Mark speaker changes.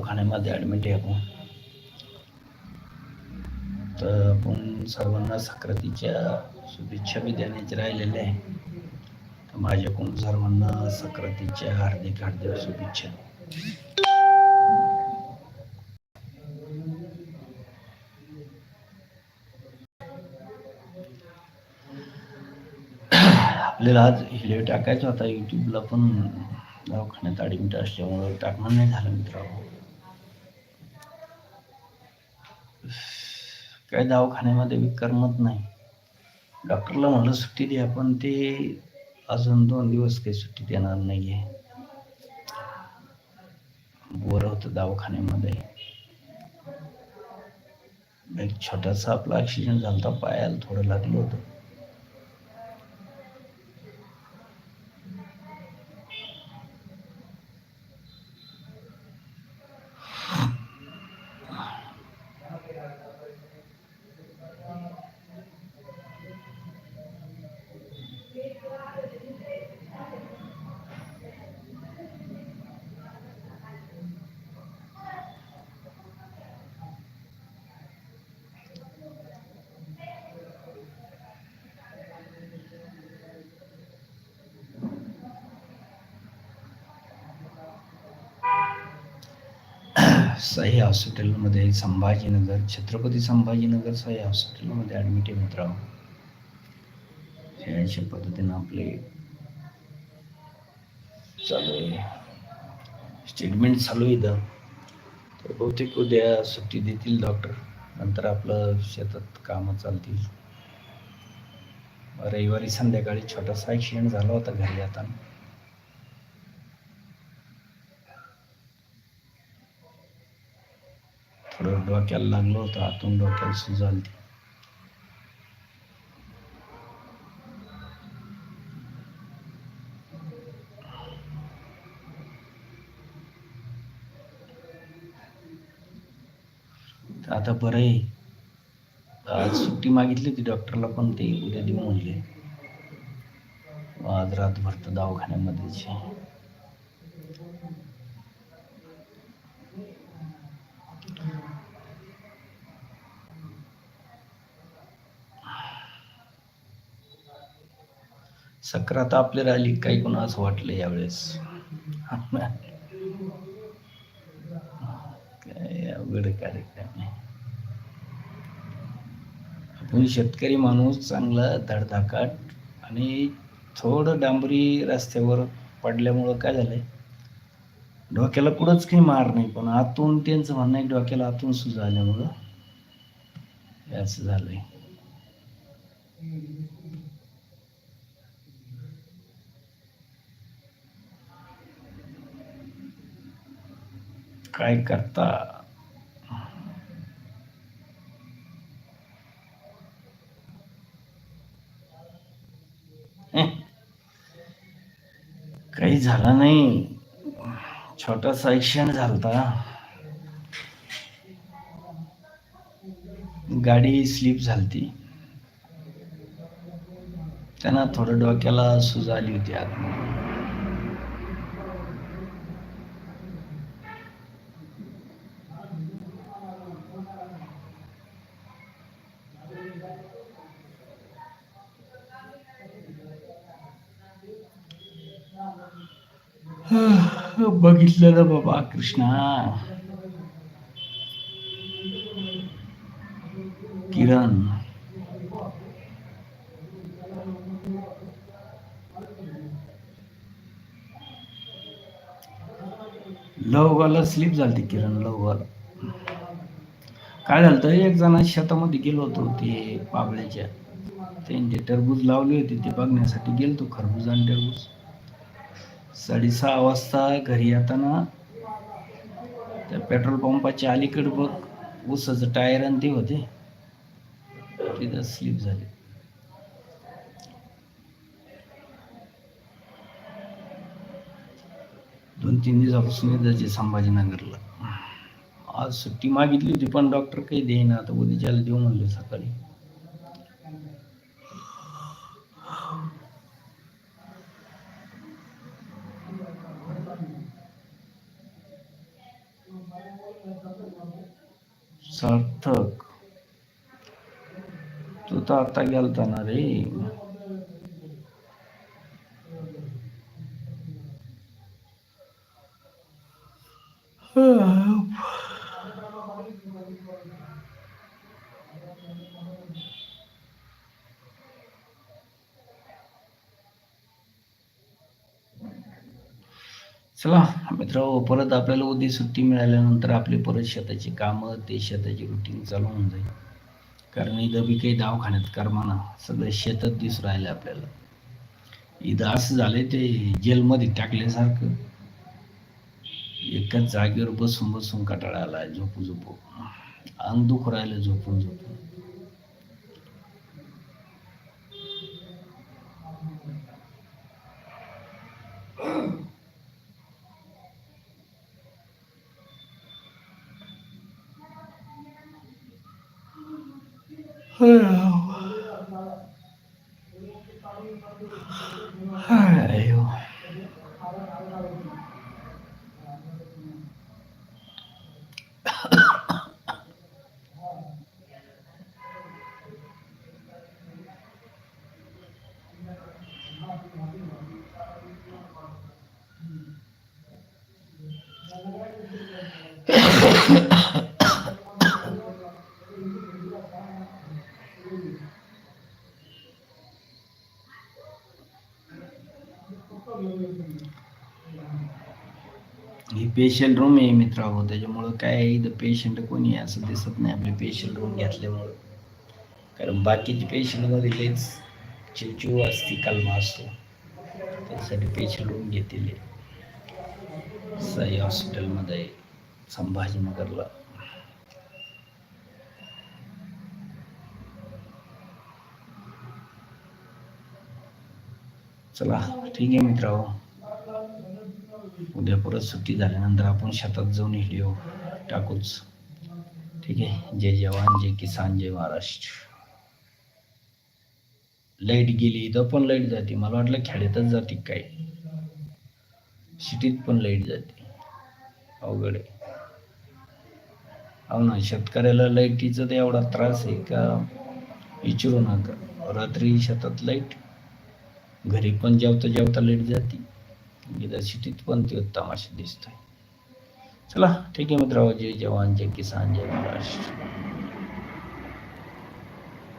Speaker 1: दवाखान्यामध्ये ॲडमिट आहे आपण. तर आपण सर्वांना सक्रातीच्या शुभेच्छा बी देण्याचे राहिलेल्या आहे. तर माझ्याकडून सर्वांना सक्रातीच्या हार्दिक हार्दिक शुभेच्छा. आपल्याला आज व्हिडिओ टाकायचा होता. यूट्यूबला पण दवाखान्यात ॲडमिट असल्यामुळं टाकणं नाही झालं मित्रांनो. काय दवाखान्यामध्ये बी करमत नाही. डॉक्टरला म्हणलं सुट्टी द्या पण ते अजून दोन दिवस काही सुट्टी देणार नाही आहे बोर होतं दवाखान्यामध्ये. एक छोटासा आपला ॲक्सिडेंट झाला होता पायाला थोडं लागलं होतं. साई हॉस्पिटलमध्ये संभाजीनगर छत्रपती संभाजीनगर साई हॉस्पिटलमध्ये ॲडमिट आहे मित्र अशा पद्धतीनं आपले चालू आहे. स्टेटमेंट चालू आहे इथं. तर बहुतेक उद्या सुट्टी देतील डॉक्टर नंतर आपलं शेतात कामं चालतील. रविवारी संध्याकाळी छोटासा ॲक्सिडेंट झाला होता घरी जाताना थोडं डोक्याला लागलं होतं आतून डोक्याला सूज ती आता बरं आहे. आज सुट्टी मागितली होती डॉक्टरला पण ते उद्या देऊ म्हणले आज रातभर तर दवाखान्यामध्येच सक्रात आपली राहिली काही कोणा असं वाटलं यावेळेस. काय अवघड कार्यक्रम आपण शेतकरी माणूस चांगला धडधाकाट आणि थोडं डांबरी रस्त्यावर पडल्यामुळं काय झालंय? डोक्याला कुठंच काही मार नाही पण आतून त्यांचं म्हणणं आहे डोक्याला आतून सुद्धा आल्यामुळं असं झालंय. काय करता. काही झालं नाही. छोटासा क्षण झालता. गाडी स्लिप झालती. त्यांना थोडं डोक्याला सूज आली होती आत बघितलं ना बाबा कृष्णा. किरण. लवगाला स्लिप झाली किरण लवगाला काय झालं एक जण शेतामध्ये गेलो होतो ते पाबळ्याच्या त्यांचे टरबूज लावले होते ते बघण्यासाठी गेलतो खरबूज आणि टरबूज. साडेसहा वाजता घरी येताना त्या पेट्रोल पंपाच्या अलीकडे बघ ऊसाचं टायर आणि ते होते. तिथं स्लिप झाले. दोन तीन दिवसापासून जायचे संभाजीनगरला. आज सुट्टी मागितली होती पण डॉक्टर काही देईना. आता उद्या ज्याला देऊ म्हणले सकाळी. सार्थक. तू तर आता गेलता ना रे. चला मित्र परत आपल्याला उद्या सुट्टी मिळाल्यानंतर आपले परत शेताची कामं ते शेताची रुटीन चालू होऊन जाईल. कारण इथं बी काही दवाखान्यात करमाना सगळं शेतात दिसून राहिलं आपल्याला. इथं असं झालंय ते जेलमध्ये टाकल्यासारखं. एकाच जागेवर बसून बसून कटाळा आलाय झोपू झोपू. अंग दुख राहिलं झोपून झोपून. 哎呦，哎呦。ही पेशंट रूम आहे मित्र हो त्याच्यामुळं काय आहे, इथं पेशंट कोणी असं दिसत नाही आपले पेशंट रूम घेतल्यामुळं. कारण बाकीचे पेशंटमध्ये लईच चिवचिव असते कलमा असतो. त्यासाठी पेशंट रूम घेतलेले साई हॉस्पिटलमध्ये संभाजीनगरला. चला ठीक आहे मित्र उद्या परत सुट्टी झाल्यानंतर आपण शेतात जाऊन व्हिडिओ टाकूच. ठीक आहे? जय जवान जय किसान जय महाराष्ट्र. लाइट गेली इथं पण लाइट जाते. मला वाटलं खेड्यातच जाते काय? सिटीत पण लाइट जाते. अवघड आहे. हो ना शेतकऱ्याला लाईटीचा तर एवढा त्रास आहे का? विचारू नका. रात्री शेतात लाइट घरी पण जेवता जेवता लेट जाते. सिटीत पण ते तमाशा दिसतोय. चला ठीक आहे मित्रांनो जय जवान जय किसान जय महाराष्ट्र.